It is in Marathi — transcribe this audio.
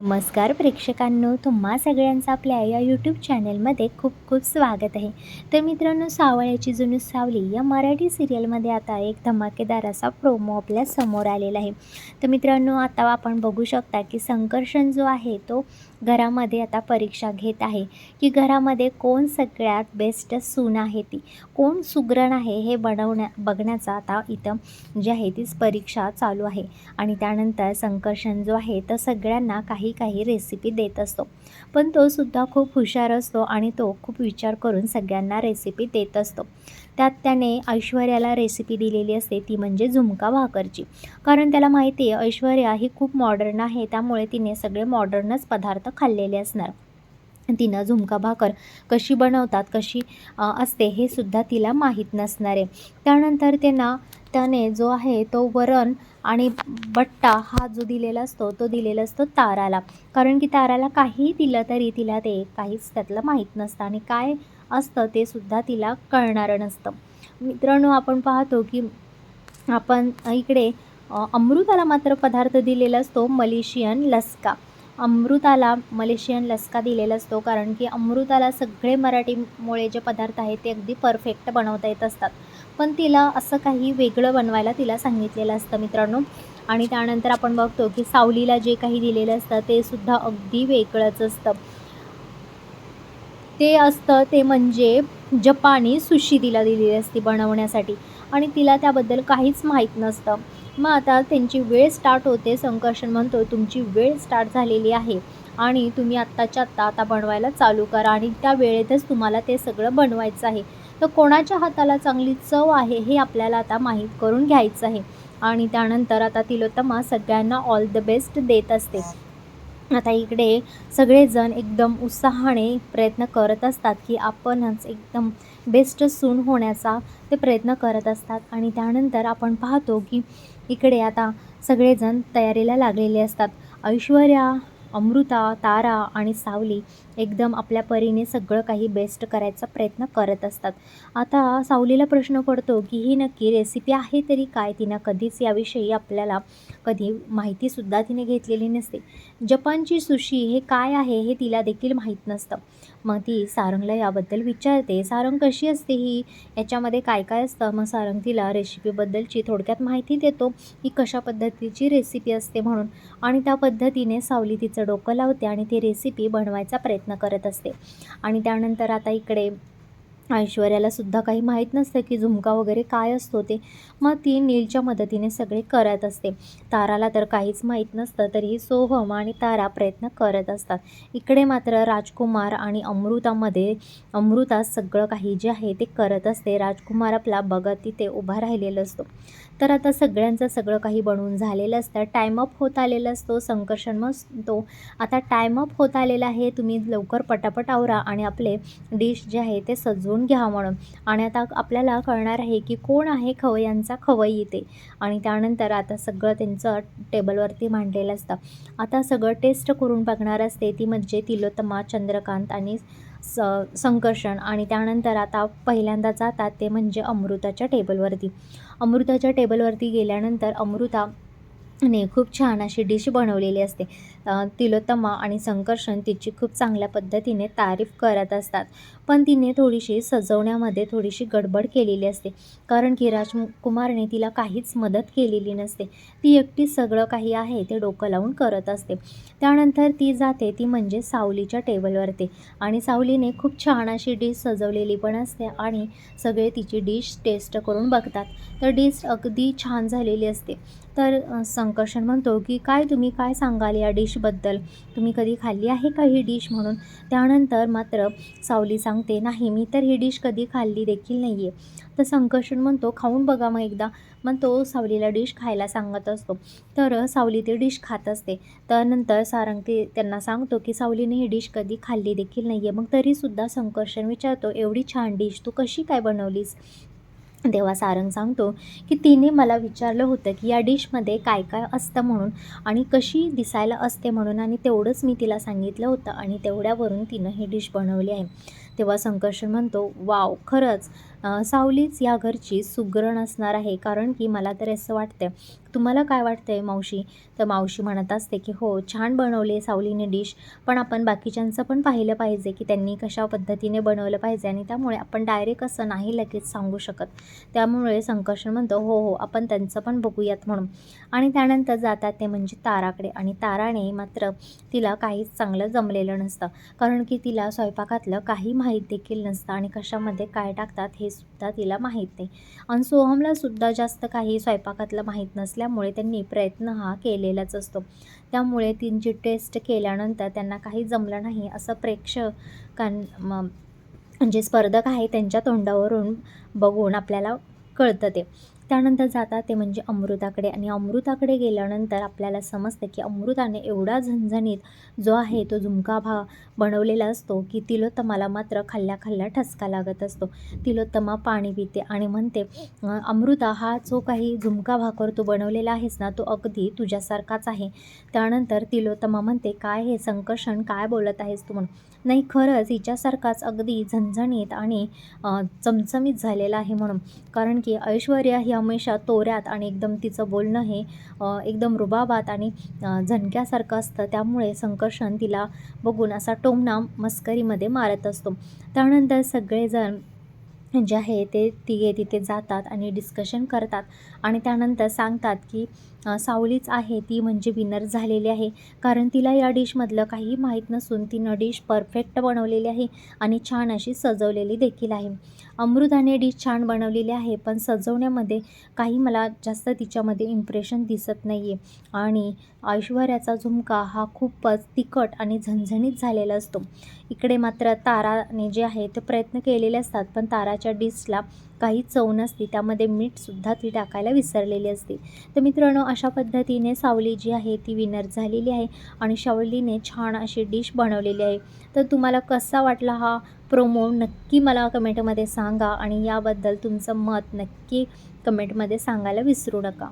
नमस्कार प्रेक्षकांनो तुम्हा सगळ्यांचं आपल्या या यूट्यूब चॅनलमध्ये खूप खूप स्वागत आहे. तर मित्रांनो सावळ्याची जुनी सावली या मराठी सिरियलमध्ये आता एक धमाकेदार असा प्रोमो आपल्यासमोर आलेला आहे. तर मित्रांनो आता आपण बघू शकता की संकर्षण जो आहे तो घरामध्ये आता परीक्षा घेत आहे. की घरामध्ये कोण सगळ्यात बेस्ट सून आहे ती? कोण सुग्रण आहे हे बनवण्या बघण्याचा आता इथं जी आहे तीच परीक्षा चालू आहे. आणि त्यानंतर संकर्षण जो आहे तर सगळ्यांना काही काही रेसिपी देत असतो. पण तो सुद्धा खूप हुशार असतो आणि तो खूप विचार करून सगळ्यांना रेसिपी देत असतो. त्यात त्याने ऐश्वर्याला रेसिपी दिलेली असते ती म्हणजे झुमका भाकरची. कारण त्याला माहिती आहे ऐश्वर्या ही खूप मॉडर्न आहे त्यामुळे तिने सगळे मॉडर्नच पदार्थ खाल्लेले असणार. तिनं झुमका भाकर कशी बनवतात कशी असते हे सुद्धा तिला माहीत नसणार. आहे त्यानंतर त्यांना त्याने जो आहे तो वरण आणि बट्टा हा जो दिलेला असतो तो दिलेला असतो ताराला. कारण की ताराला काहीही दिलं तरी तिला ते काहीच त्यातलं माहीत नसतं. आणि काय असतं ते सुद्धा तिला कळणारं नसतं. मित्रांनो आपण पाहतो की आपण इकडे अमृताला मात्र पदार्थ दिलेला असतो मलेशियन लसका. अमृताला मलेशियन लसका दिलेला असतो कारण की अमृताला सगळे मराठीमुळे जे पदार्थ आहेत ते अगदी परफेक्ट बनवता येत असतात. पण तिला असं काही वेगळं बनवायला तिला सांगितलेलं असतं मित्रांनो. आणि त्यानंतर आपण बघतो की सावलीला जे काही दिलेलं असतं ते सुद्धा अगदी वेगळंच असतं. ते असतं ते म्हणजे जपानी सुशी तिला दिलेली असती बनवण्यासाठी. आणि तिला त्याबद्दल काहीच माहीत नसतं. मग आता त्यांची वेळ स्टार्ट होते. संकर्षण म्हणतो तुमची वेळ स्टार्ट झालेली आहे आणि तुम्ही आत्ताच्या आत्ता आता बनवायला चालू करा आणि त्या वेळेतच तुम्हाला ते सगळं बनवायचं आहे. तर कोणाच्या हाताला चांगली चव आहे हे आपल्याला आता माहीत करून घ्यायचं आहे. आणि त्यानंतर आता तिलोत्तमा सगळ्यांना ऑल द बेस्ट देत असते. आता इकडे सगळेजण एकदम उत्साहाने प्रयत्न करत असतात की आपणच एकदम बेस्ट सून होण्याचा ते प्रयत्न करत असतात. आणि त्यानंतर आपण पाहतो की इकडे आता सगळेजण तयारीला लागलेले असतात. ऐश्वर्या अमृता तारा आणि सावली एकदम आपल्या परीने सगळं काही बेस्ट करायचा प्रयत्न करत असतात. आता सावलीला प्रश्न पडतो की ही नक्की रेसिपी आहे तरी काय? तिनं कधीच याविषयी आपल्याला कधी माहितीसुद्धा तिने घेतलेली नसते. जपानची सुशी हे काय आहे हे तिला देखील माहीत नसतं. मग ती सारंगला याबद्दल विचारते. सारंग कशी असते ही? याच्यामध्ये काय काय असतं? मग सारंग तिला रेसिपीबद्दलची थोडक्यात माहिती देतो. की कशा पद्धतीची रेसिपी असते म्हणून. आणि त्या पद्धतीने सावली तिचं डोकं लावते आणि ती रेसिपी बनवायचा प्रयत्न करत असते. आणि त्यानंतर आता इकडे ऐश्वर्याला सुद्धा काही माहीत नसतं की झुमका वगैरे काय असतो ते. मग ती नीलच्या मदतीने सगळे करत असते. ताराला तर काहीच माहीत नसतं तरीही सोहम आणि तारा प्रयत्न करत असतात. इकडे मात्र राजकुमार आणि अमृतामध्ये अमृता सगळं काही जे आहे ते करत असते. राजकुमार आपला बघत तिथे उभा राहिलेला असतो. तर आता सगळ्यांचं सगळं काही बनवून झालेलं असतं. टायमअप होत आलेला असतो संकर्षण असतो तो आता टायमअप होत आलेला आहे तुम्ही लवकर पटापट आवरा आणि आपले डिश जे आहे ते सजवून घ्या म्हणून. आणि आता आपल्याला कळणार आहे की कोण आहे खवयांचा खवई येते आणि त्यानंतर आता सगळं त्यांचं टेबलवरती मांडलेलं असतं. आता सगळं टेस्ट करून बघणार असते ती म्हणजे तिलोत्तमा चंद्रकांत आणि स संकर्षण आणि त्यानंतर आता पहिल्यांदा जातात ते म्हणजे अमृताच्या टेबलवरती. अमृताच्या टेबलवरती गेल्यानंतर अमृता ने खूप छान अशी डिश बनवलेली असते. तिलोत्तमा आणि संकर्षण तिची खूप चांगल्या पद्धतीने तारीफ करत असतात. पण तिने थोडीशी सजवण्यामध्ये थोडीशी गडबड केलेली असते. कारण की राजकुमारने तिला काहीच मदत केलेली नसते. ती एकटी सगळं काही आहे ते डोकं लावून करत असते. त्यानंतर ती जाते ती म्हणजे सावलीच्या टेबलवरती आणि सावलीने खूप छान अशी डिश सजवलेली पण असते आणि सगळे तिची डिश टेस्ट करून बघतात. तर डिश अगदी छान झालेली असते. तर संकर्षण म्हणतो की काय तुम्ही काय सांगाल या डिशबद्दल? तुम्ही कधी खाल्ली आहे का ही डिश म्हणून? त्यानंतर मात्र सावली सांगते नाही मी तर ही डिश कधी खाल्ली देखील नाही आहे तर संकर्षण म्हणतो खाऊन बघा मग एकदा. मग तो सावलीला डिश खायला सांगत असतो. तर सावली ती डिश खात असते. त्यानंतर सारंग ते त्यांना सांगतो की सावलीने ही डिश कधी खाल्ली देखील नाही आहे मग तरीसुद्धा संकर्षण विचारतो एवढी छान डिश तू कशी काय बनवलीस? तेव्हा सारंग सांगतो की तिने मला विचारलं होतं की या डिशमध्ये काय काय असतं म्हणून आणि कशी दिसायला असते म्हणून आणि तेवढंच मी तिला सांगितलं होतं आणि तेवढ्यावरून तिनं ही डिश बनवली आहे. तेव्हा संकर्षण म्हणतो वाव खरंच सावलीच या घरची सुगरण असणार आहे. कारण की मला तरी असं वाटतं तुम्हाला काय वाटतं आहे मावशी? तर मावशी म्हणत असते की हो छान बनवले सावलीने डिश. पण आपण बाकीच्यांचं पण पाहिलं पाहिजे की त्यांनी कशा पद्धतीने बनवलं पाहिजे आणि त्यामुळे आपण डायरेक्ट असं नाही लगेच सांगू शकत. त्यामुळे संकर्षण म्हणतो हो हो आपण त्यांचं पण बघूयात म्हणून. आणि त्यानंतर जातात ते म्हणजे ताराकडे आणि ताराने मात्र तिला काहीच चांगलं जमलेलं नसतं. कारण की तिला स्वयंपाकातलं काही माहिती देखील नसतं आणि कशामध्ये काय टाकतात हे सुद्धा तिला माहीत नाही. आणि सोहमला सुद्धा जास्त काही स्वयंपाकातलं माहीत नसल्यामुळे त्यांनी प्रयत्न हा केलेलाच असतो. त्यामुळे तिची टेस्ट केल्यानंतर त्यांना काही जमलं नाही असं प्रेक्षकां म- म्हणजे स्पर्धक आहे त्यांच्या तोंडावरून बघून आपल्याला कळतं ते. त्यानंतर जातात ते म्हणजे अमृताकडे. आणि अमृताकडे गेल्यानंतर आपल्याला समजतं की अमृताने एवढा झणझणीत जो आहे तो झुमका भा बनवलेला असतो की तिलोत्तमाला मात्र खाल्ल्या खाल्ल्या ठसका लागत असतो. तिलोत्तमा पाणी पिते आणि म्हणते अमृता हा जो काही झुमका भाकर तू बनवलेला आहेस ना तो अगदी तुझ्यासारखाच आहे. त्यानंतर तिलोत्तमा म्हणते काय हे संकर्षण? काय बोलत आहेस तू म्हणून? नाही खरंच हिच्यासारखाच अगदी झणझणीत आणि चमचमीत झालेला आहे म्हणून. कारण की ऐश्वर्या ही हमेशा तोऱ्यात आणि एकदम तिचं बोलणं हे एकदम रुबाबात आणि झणक्यासारखं असतं. त्यामुळे संकर्षण तिला बघून असा टोमणा मस्करीमध्ये मारत असतो. त्यानंतर सगळेजण जे आहे ते तिघे तिथे जातात आणि डिस्कशन करतात आणि त्यानंतर सांगतात की सावलीच आहे ती म्हणजे विनर झालेली आहे. कारण तिला या डिशमधलं काही माहीत नसून तिनं डिश परफेक्ट बनवलेली आहे आणि छान अशी सजवलेली देखील आहे. अमृताने डिश छान बनवलेली आहे पण सजवण्यामध्ये काही मला जास्त तिच्यामध्ये इम्प्रेशन दिसत नाही आहे आणि ऐश्वर्याचा झुमका हा खूपच तिखट आणि झणझणीत झालेला असतो. इकडे मात्र ताराने जे आहे ते प्रयत्न केलेले असतात पण ताराच्या डिशला काही चव नसती त्यामध्ये मीठसुद्धा ती टाकायला विसरलेली असते. तर मित्रांनो अशा पद्धतीने सावली जी आहे ती विनर झालेली आहे आणि सावलीने छान अशी डिश बनवलेली आहे. तर तुम्हाला कसा वाटला हा प्रोमो नक्की मला कमेंटमध्ये सांगा आणि याबद्दल तुमचं मत नक्की कमेंटमध्ये सांगायला विसरू नका.